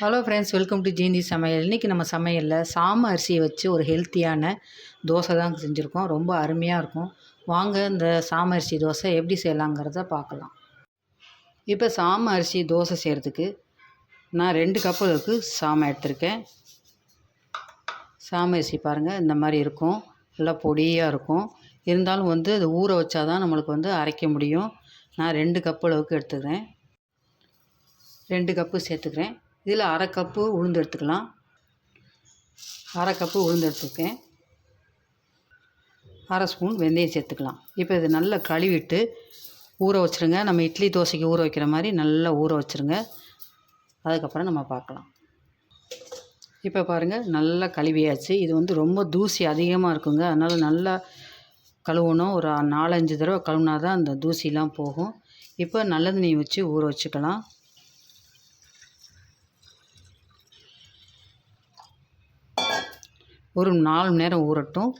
Hello friends welcome to ஜீந்தி சமையல் இன்றைக்கி நம்ம சமையலில் சாம அரிசியை வச்சு ஒரு ஹெல்த்தியான தோசை தான் செஞ்சுருக்கோம். ரொம்ப அருமையாக இருக்கும். வாங்க இந்த சாம அரிசி தோசை எப்படி செய்யலாங்கிறத பார்க்கலாம். இப்போ சாம அரிசி தோசை செய்கிறதுக்கு நான் ரெண்டு கப்பு அளவுக்கு சாமை எடுத்திருக்கேன். சாம அரிசி பாருங்கள் இந்த மாதிரி இருக்கும். நல்லா பொடியாக இருக்கும். இருந்தாலும் வந்து அது ஊற வச்சா தான் நம்மளுக்கு வந்து அரைக்க முடியும். நான் ரெண்டு கப்பு அளவுக்கு எடுத்துக்கிறேன். ரெண்டு கப்பு சேர்த்துக்கிறேன். இதில் அரை கப்பு உளுந்து எடுத்துக்கலாம். அரை கப்பு உளுந்து எடுத்துருக்கேன். அரை ஸ்பூன் வெந்தயம் சேர்த்துக்கலாம். இப்போ இது நல்லா கழுவிட்டு ஊற வச்சுருங்க. நம்ம இட்லி தோசைக்கு ஊற வைக்கிற மாதிரி நல்லா ஊற வச்சுருங்க. அதுக்கப்புறம் நம்ம பார்க்கலாம். இப்போ பாருங்கள் நல்லா கழுவியாச்சு. இது வந்து ரொம்ப தூசி அதிகமாக இருக்குங்க. அதனால் நல்லா கழுவணும். ஒரு நாலஞ்சு தடவை கழுவுனா தான் அந்த தூசிலாம் போகும். இப்போ நல்ல தண்ணி வச்சு ஊற வச்சுக்கலாம். ஒரு நாலு மணி நேரம் ஊறட்டும்.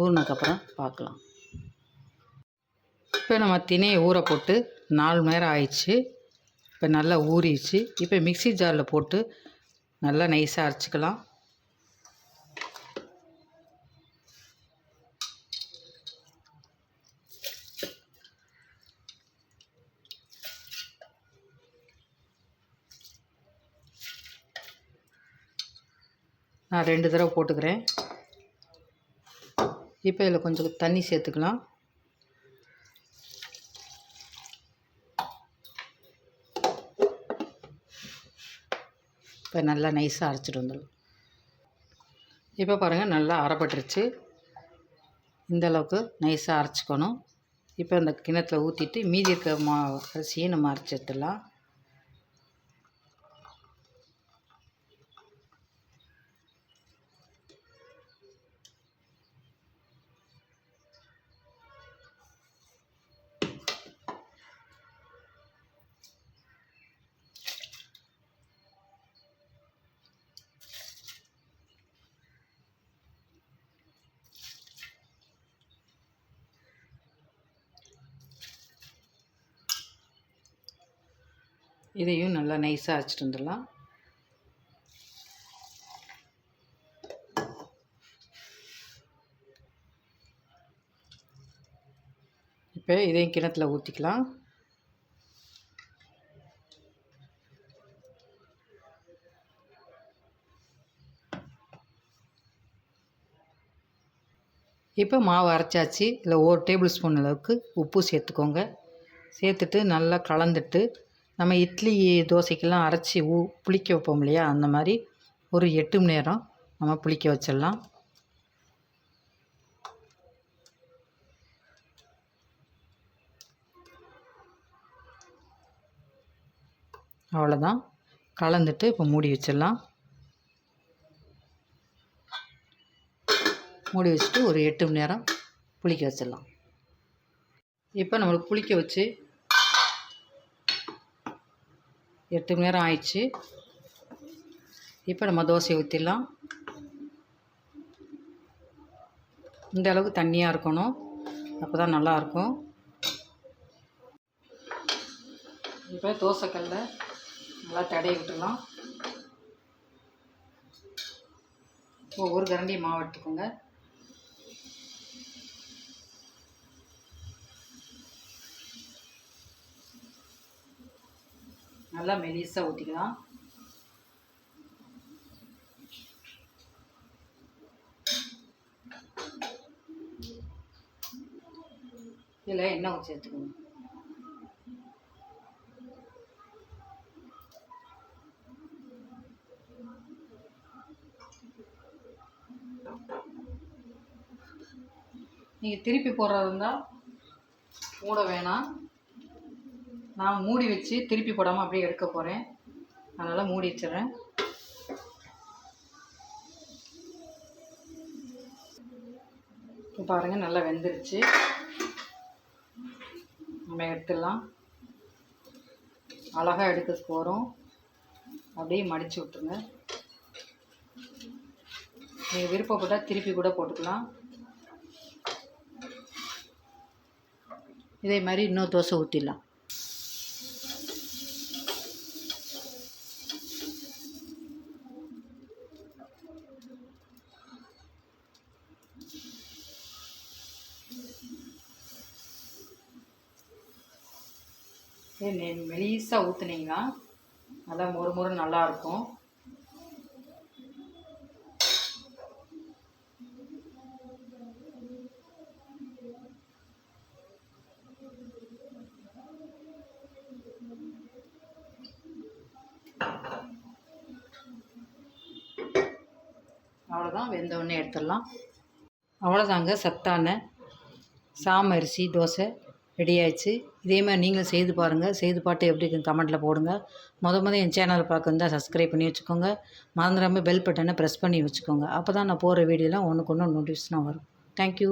ஊறினதுக்கப்புறம் பார்க்கலாம். இப்போ நம்ம திணையை ஊற போட்டு நாலு மணி நேரம் ஆயிடுச்சு. இப்போ நல்லா ஊறிடுச்சு. இப்போ மிக்ஸி ஜாரில் போட்டு நல்லா நைஸாக அரைச்சிக்கலாம். நான் ரெண்டு தடவை போட்டுக்கிறேன். இப்போ இதில் கொஞ்சம் தண்ணி சேர்த்துக்கலாம். இப்போ நல்லா நைஸாக அரைச்சிட்டு வந்துடும் இப்போ பாருங்கள் நல்லா அரைப்பட்டுருச்சு. இந்த அளவுக்கு நைஸாக அரைச்சிக்கணும். இப்போ அந்த கிணத்துல ஊற்றிட்டு மீதி இருக்க மா அரிசியை நம்ம அரைச்சி எடுத்துடலாம். இதையும் நல்லா நைஸாக அரைச்சிட்டு வந்துடலாம். இப்போ இதையும் கிணத்துல ஊற்றிக்கலாம் இப்போ மாவு அரைச்சாச்சு. இதில் ஒரு டேபிள் ஸ்பூன் அளவுக்கு உப்பு சேர்த்துக்கோங்க. சேர்த்துட்டு நல்லா கலந்துட்டு நம்ம இட்லி தோசைக்கெல்லாம் அரைச்சி ஊ புளிக்க வைப்போம் இல்லையா? அந்த மாதிரி ஒரு எட்டு மணி நேரம் நம்ம புளிக்க வச்சிடலாம். அவ்வளோதான். கலந்துட்டு இப்போ மூடி வச்சிடலாம். மூடி வச்சுட்டு ஒரு எட்டு மணி நேரம் புளிக்க வச்சிடலாம். இப்போ நம்மளுக்கு புளிக்க வச்சு எட்டு மணி நேரம் ஆயிடுச்சு. இப்போ நம்ம தோசையை ஊற்றிடலாம் இந்த அளவுக்கு தண்ணியாக இருக்கணும். அப்போ தான் நல்லாயிருக்கும் இப்போ தோசைக்கல்ல நல்லா தடைய விட்டுடலாம். ஒவ்வொரு கரண்டி மாவு எடுத்துக்கோங்க. நல்லா மெலிசாக ஊற்றிக்கலாம் இதில் எண்ணெய் ஊற்றி சேர்த்துக்கணும் நீங்கள் திருப்பி போடுறதா இருந்தால் மூட வேணாம். நான் மூடி வச்சு திருப்பி போடாமல் அப்படியே எடுக்க போகிறேன் அதனால் மூடி வச்சிடுறேன். இப்போ பாருங்கள் நல்லா வெந்துருச்சு. நம்ம எடுத்துடலாம். அழகாக எடுக்க போகிறோம் அப்படியே மடித்து விட்டுருங்க. நீங்கள் விருப்பப்பட்டால் திருப்பி கூட போட்டுக்கலாம். இதே மாதிரி இன்னொரு தோசை ஊற்றிடலாம் மெலிசாக ஊற்றுனீங்கன்னா நல்லா மொறு மொறு நல்லாயிருக்கும் அவ்வளோதான் வெந்த உடனே எடுத்துடலாம். அவ்வளோதாங்க சத்தான சாமரிசி தோசை ரெடி ஆயிடுச்சு. இதே மாதிரி நீங்களும் செய்து பாருங்கள் செய்து பாட்டு எப்படி இருக்குன்னு கமெண்ட்டில் போடுங்க. முத முத என் சேனலை பார்க்குறதா சப்ஸ்கிரைப் பண்ணி வச்சுக்கோங்க. மறந்துடாமல் பெல் பட்டனை ப்ரெஸ் பண்ணி வச்சுக்கோங்க. அப்போ தான் நான் போகிற வீடியோலாம் ஒன்றுக்கு ஒன்று நோட்டிஃபிகேஷனாக வரும். தேங்க்யூ